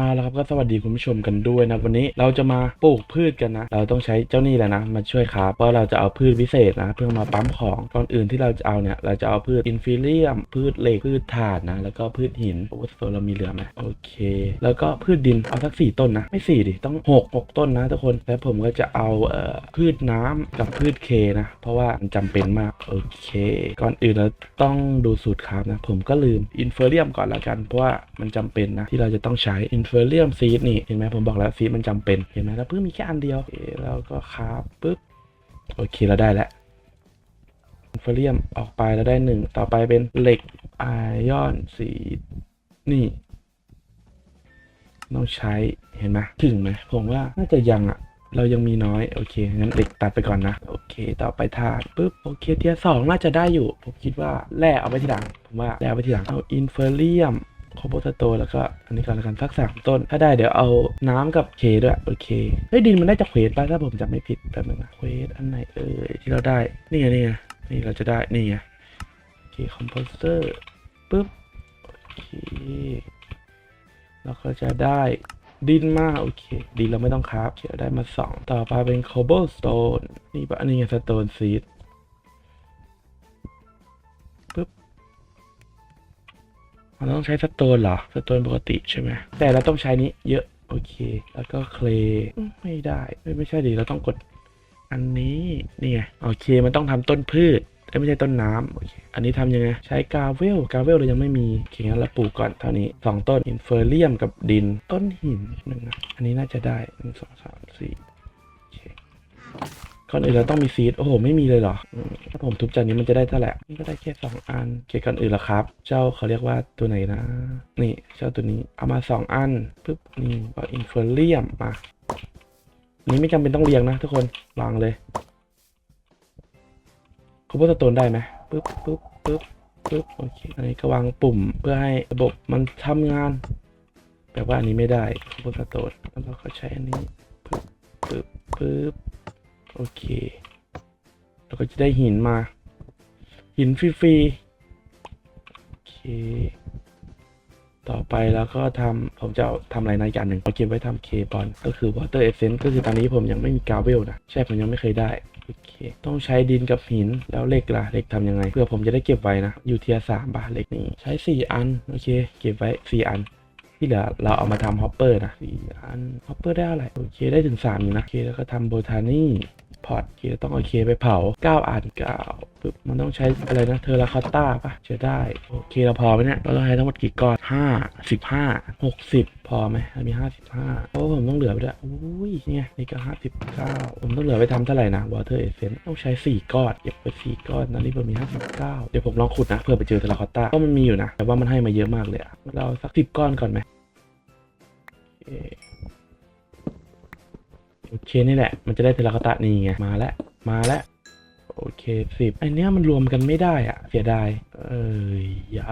อ่าแล้วครับก็สวัสดีคุณผู้ชมกันด้วยนะวันนี้เราจะมาปลูกพืชกันนะ เราต้องใช้เจ้านี่แหละนะมาช่วยครับเพราะเราจะเอาพืชพิเศษนะ เพื่อมาปั๊มของก่อนอื่นที่เราจะเอาเนี่ยเราจะเอาพืชอินฟิเลียมพืชเหล็กพืชถ่านนะแล้วก็พืชหินโอ้โหเรามีเหลือไหมโอเค แล้วก็พืชดินเอาสักสี่ต้นนะ ไม่สี่ดิต้องหกหกต้นนะทุกคนแล้วผมก็จะเอาเอ่อพืชน้ำกับพืชเคนะ เพราะว่ามันจำเป็นมากโอเค ก่อนอื่นเราต้องดูสูตรครับนะผมก็ลืมอินฟอร์เรียมก่อนละกันเพราะว่ามันจำเป็นนะที่เราจะต้องใช้อินเฟอร์เรียมซีดนี่เห็นไหมผมบอกแล้วซีดมันจำเป็นเห็นไหมแล้วเพิ่งมีแค่อันเดียวแล้วก็ครับปุ๊บโอเคเราได้แล้วเฟอร์เรียมออกไปแล้วได้หนึ่งต่อไปเป็นเหล็กไอออนซีดนี่ต้องใช้เห็นไหมถึงไหมผมว่าน่าจะยังอะเรายังมีน้อย โอเค งั้นเด็กตัดไปก่อนนะ โอเค ต่อไปถาดปุ๊บ โอเคเทียสองน่าจะได้อยู่ ผมคิดว่าแร่เอาไปทีหลัง ผมว่าแร่เอาไปทีหลัง เอาอินเฟอร์เรียม โคโบสโตแล้วก็อันนี้ก่อนแล้วกันสักสามต้น ถ้าได้เดี๋ยวเอาน้ำกับเคด้วยโอเคเฮ้ยดินมันได้จากเควสป่ะถ้าผมจำไม่ผิดแป๊บนึงนะเควสอันไหนเอ่ยที่เราได้นี่ไงนี่ไงนี่เราจะได้นี่ไงโอเคคอมโพสเตอร์ปุ๊บโอเคเราก็จะได้ดินมาโอเคดินเราไม่ต้องคราฟเขียวได้มาสองต่อไปเป็น cobblestone นี่ปะอันนี้ไง stone seed เราต้องใช้สโตนเหรอสโตนปกติใช่ไหมแต่เราต้องใช้นี้เยอะโอเค แล้วก็เคลไม่ได้ไม่ไม่ใช่ดิเราต้องกดอันนี้นี่ไงโอเคมันต้องทำต้นพืชเอ้ยไม่ใช่ต้นน้ำโอเคอันนี้ทำยังไง ใช้กาเวล กาเวลเรายังไม่มีโอเคงั้นเราปลูกก่อนเท่านี้สองต้นอินเฟอร์เรียมกับดินต้นหินหนึ่งนะอันนี้น่าจะได้หนึ่งสองสามสี่โอเค ก่อนอื่นเราต้องมีซีดโอ้โห ไม่มีเลยเหรอ ถ้าผมทุบจากนี้มันจะได้เท่าไหร่นี่ก็ได้แค่สองอันโอเก่อนอื่นล้วครับ เจ้าเขาเรียกว่าตัวไหนนะ นี่เจ้าตัวนี้เอามาสองอันปึ๊บนี่ก็อินเฟอร์เรียมมานี้ไม่จำเป็นต้องเรียงนะทุกคนวางเลยคอมโพสโตนได้ไหมปึ๊บปึ๊บปึ๊บปึ๊บโอเคอันนี้ก็วางปุ่มเพื่อให้ระบบมันทำงานแบบว่าอันนี้ไม่ได้คอมโพสโตนแล้วเราก็ใช้อันนี้ปึ๊บปึ๊บปึ๊บ โอเค เราก็จะได้หินมา หินฟรีๆ โอเค ต่อไปแล้วก็ทำผมจะทำอะไรนะอีกอันหนึ่งเอาเก็บไว้ทำเคบอลก็คือ water essence ก็คือตอนนี้ผมยังไม่มีกาเวลนะ ใช่ ผมยังไม่เคยได้โอเค ต้องใช้ดินกับหินแล้วเหล็กล่ะเหล็กทำยังไง เพื่อผมจะได้เก็บไว้นะ อยู่เทียสามบาทเหล็กนี่ใช้สี่อัน โอเค เก็บไว้สี่อัน ที่เหลือเราเอามาทำฮอปเปอร์นะสี่อันฮอปเปอร์ได้อะไร โอเค ได้ถึงสามอยู่นะ โอเค แล้วก็ทำโบทานี่ พอร์ตโอเคต้องเอาเคไปเผาเก้าอันเก้าปึ๊บมันต้องใช้อะไรนะเทอร์ราคอตต้าปะจะได้ โอเคเราพอไหมเนี่ยเราต้องใช้ทั้งหมดกี่ก้อนห้าสิบห้าหกสิบพอไหมมีห้าสิบห้าเพราะผมต้องเหลือไปด้วยอุ้ยเนี่ยนี่ก็ห้าสิบเก้าผมต้องเหลือไปทำเท่าไหร่นะ water essence ต้องใช้สี่ก้อนเก็บไปสี่ก้อนนะนี่ผมมีห้าสิบเก้าเดี๋ยวผมลองขุดนะเพื่อไปเจอเทอร์ราคอตต้าก็มันมีอยู่นะ แต่ว่ามันให้มาเยอะมากเลยอะเราสักสิบก้อนก่อนไหมโอเค โอเคนี่แหละ มันจะได้เทอร์ราคอตตานี่ไง มาแล้ว มาแล้วโอเคสิบไอเนี้ยมันรวมกันไม่ได้อะเสียดาย เอ้ยอย่า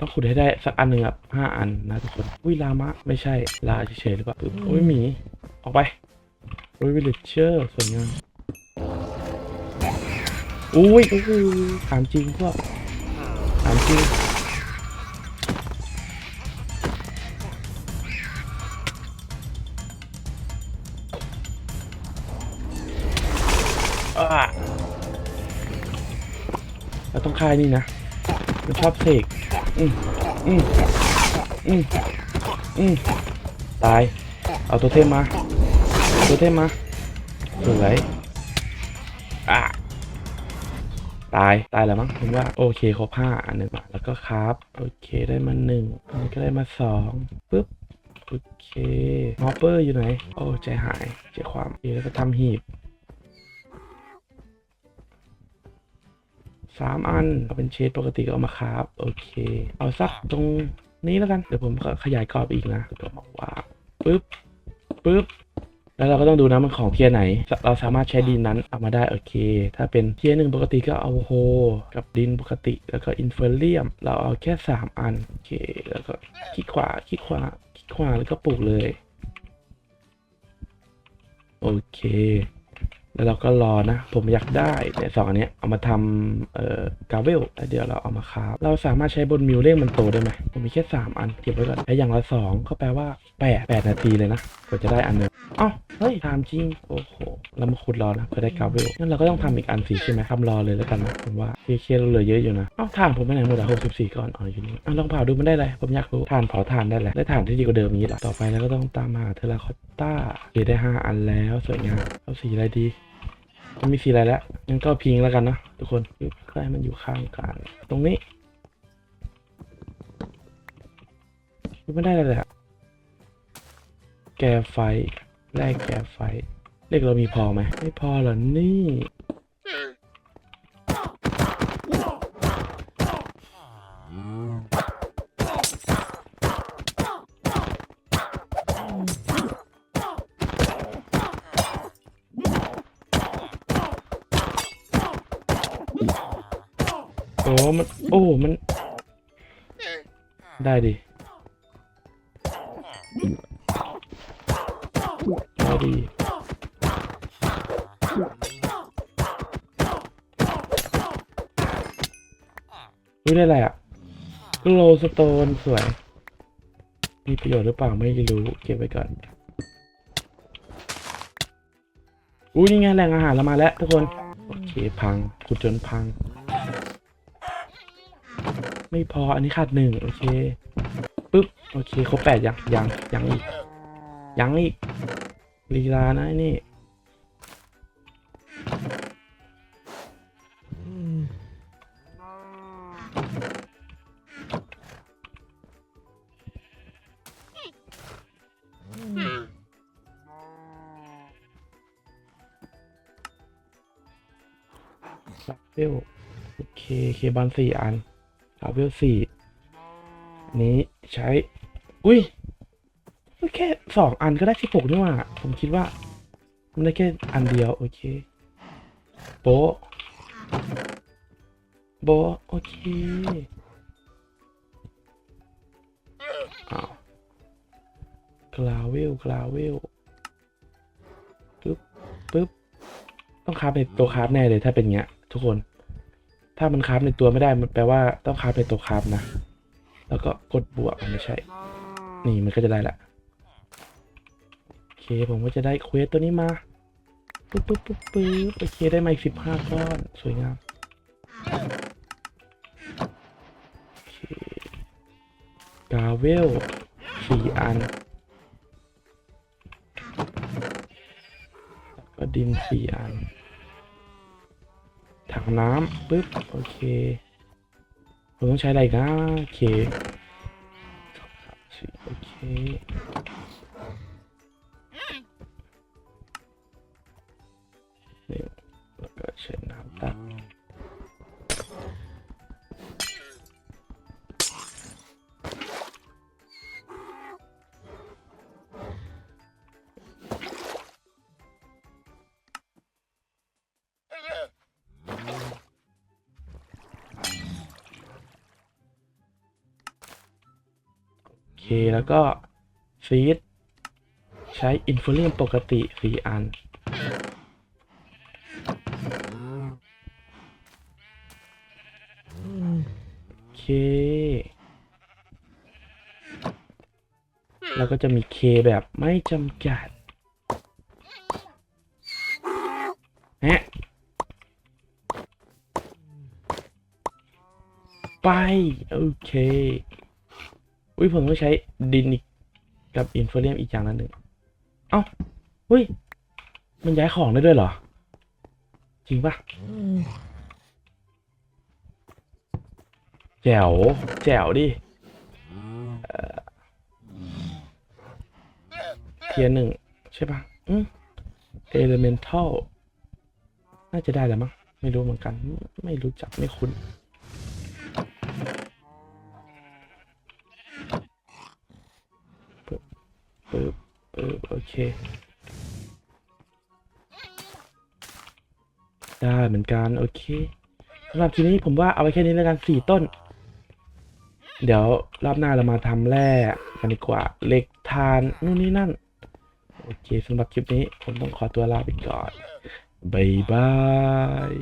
ต้องขุดให้ได้สักอันหนึ่งอะห้าอันนะทุกคนอุ้ยลามะ ไม่ใช่ ลาเฉยๆหรือเปล่าปึ๊บอุ้ยหมี ออกไปอุ้ยวิลเลจเชอร์สวยงามอุ้ยโอ้โหถามจริงพวกถามจริง อ่าเราต้องคายนี่นะ มันชอบเสกอืมอืมอืมอืมตาย เอาตัวเทมมา ตัวเทมมาสวยอะตาย ตายแล้วมั้งผมว่า โอเคครบห้าอันหนึ่งมาแล้วก็ครับ โอเคได้มาหนึ่งอันนี้ก็ได้มาสองปึ๊บโอเคมอปเปอร์อยู่ไหน โอ้ใจหายใจความโอเคแล้วก็ทำหีบ สามอัน เอาเป็นเชดปกติก็เอามาคราฟโอเค เอาสักตรงนี้แล้วกัน เดี๋ยวผมขยายกรอบอีกนะตัวมาวางปึ๊บปึ๊บแล้วเราก็ต้องดูนะมันของเทียไหน เราสามารถใช้ดินนั้นเอามาได้โอเค ถ้าเป็นเทียหนึ่งปกติก็เอาโฮกับดินปกติ แล้วก็อินเฟอร์เรียม เราเอาแค่สามอันโอเค แล้วก็คลิกขวาคลิกขวาคลิกขวาแล้วก็ปลูกเลย โอเค แล้วเราก็รอนะ ผมอยากได้แต่สองอันนี้เอามาทำเอ่อกาเวลแล้วเดี๋ยวเราเอามาคราฟเราสามารถใช้บนมิวเร่งมันโตได้ไหมผมมีแค่สามอันเก็บไว้ก่อนไอ้อย่างละสองก็แปลว่าแปดแปดนาทีเลยนะกว่าจะได้อันหนึงอ้าเฮ้ยทำจริงโอ้โหเรามาขุดรอนะเพื่อได้กาเวลงั้นเราก็ต้องทำอีกอันสิใช่ไหมทำรอเลยแล้วกันนะผมว่าเคเคเราเหลือเยอะอยู่นะอ้าถ่านผมไปไหนหมดอะหกสิบสี่ก้อนอ๋ออยู่นี่อะลองเผาดูมันได้เลยผมอยากรู้ถ่านเผาถ่านได้เลยได้ถ่านที่ดีกว่าเดิมนี้ละต่อไปเราก็ต้องตามหาเทอราคอตต้าโอเคได้ห้าอันแล้วสวยงามเอาสีอะไรดี มันมีสีอะไรแล้วงั้นก็พิงแล้วกันนะทุกคนเพื่อให้มันอยู่ข้างกันตรงนี้ไม่ได้เลยเลยอะแกไฟแลกแกไฟเลขเรามีพอไหมไม่พอเหรอนี่ โอ้มัน โอ้ มัน ได้ดิได้ดิรู้ได้ไรอะกโลสโตนสวย มีประโยชน์หรือเปล่าไม่รู้ เก็บไว้ก่อนอุ้ยนี่ไงแหล่งอาหารเรามาแล้วทุกคน โอเค พังขุดจนพัง ไม่พออันนี้ขาดหนึ่งโอเคปึ๊บโอเคครบแปดยังยังยังอีกยังอีกลีลานะนี่ลาเวลโอเคเคบอลสี่อัน ลาเวลสี่นี้ใช้ อุ้ยแค่สองอันก็ได้สิบหกนี่หว่า ผมคิดว่า มันได้แค่อันเดียว โอเค โบโบโอเคอ้าวกลาเวลกลาเวลปึ๊บปึ๊บต้องคราฟในตัวคราฟแน่เลยถ้าเป็นเงี้ย ทุกคน ถ้ามันคราฟในตัวไม่ได้มันแปลว่าต้องคราฟในตัวคราฟนะ แล้วก็กดบวกมันไม่ใช่ นี่มันก็จะได้ละโอเคผมก็จะได้เควสตัวนี้มาปึ๊บปึ๊บปึ๊บปึ๊บโอเคได้มาอีกสิบห้าก้อน สวยงามกาเวลสี่อันแล้วก็ดินสี่อัน ถังน้ำปึ๊บโอเคผมต้องใช้อะไรกนะโอเคโอเค เค แล้วก็ซีดใช้อินฟลูเอนปกติสี่อัน โอเค แล้วก็จะมีเคแบบไม่จำกัดฮะไป โอเค อุ้ยผมต้องใช้ดินอีกกับอินฟลูเรียมอีกอย่างละหนึ่งเอ้าอุ้ย มันย้ายของได้ด้วยเหรอ จริงปะแจ๋วแจ๋วดิเทียร์หนึ่งใช่ปะอืม elemental น่าจะได้แล้วมั้งไม่รู้เหมือนกัน ไม่รู้จักไม่คุ้น ปึ๊บปึ๊บโอเค ได้เหมือนกัน โอเคสำหรับทีนี้ผมว่าเอาไว้แค่นี้แล้วกันสี่ต้น เดี๋ยวรอบหน้าเรามาทำแร่กันดีกว่าเหล็กทานนู่นนี่นั่น โอเคสำหรับคลิปนี้ผมต้องขอตัวลาไปก่อนบายบาย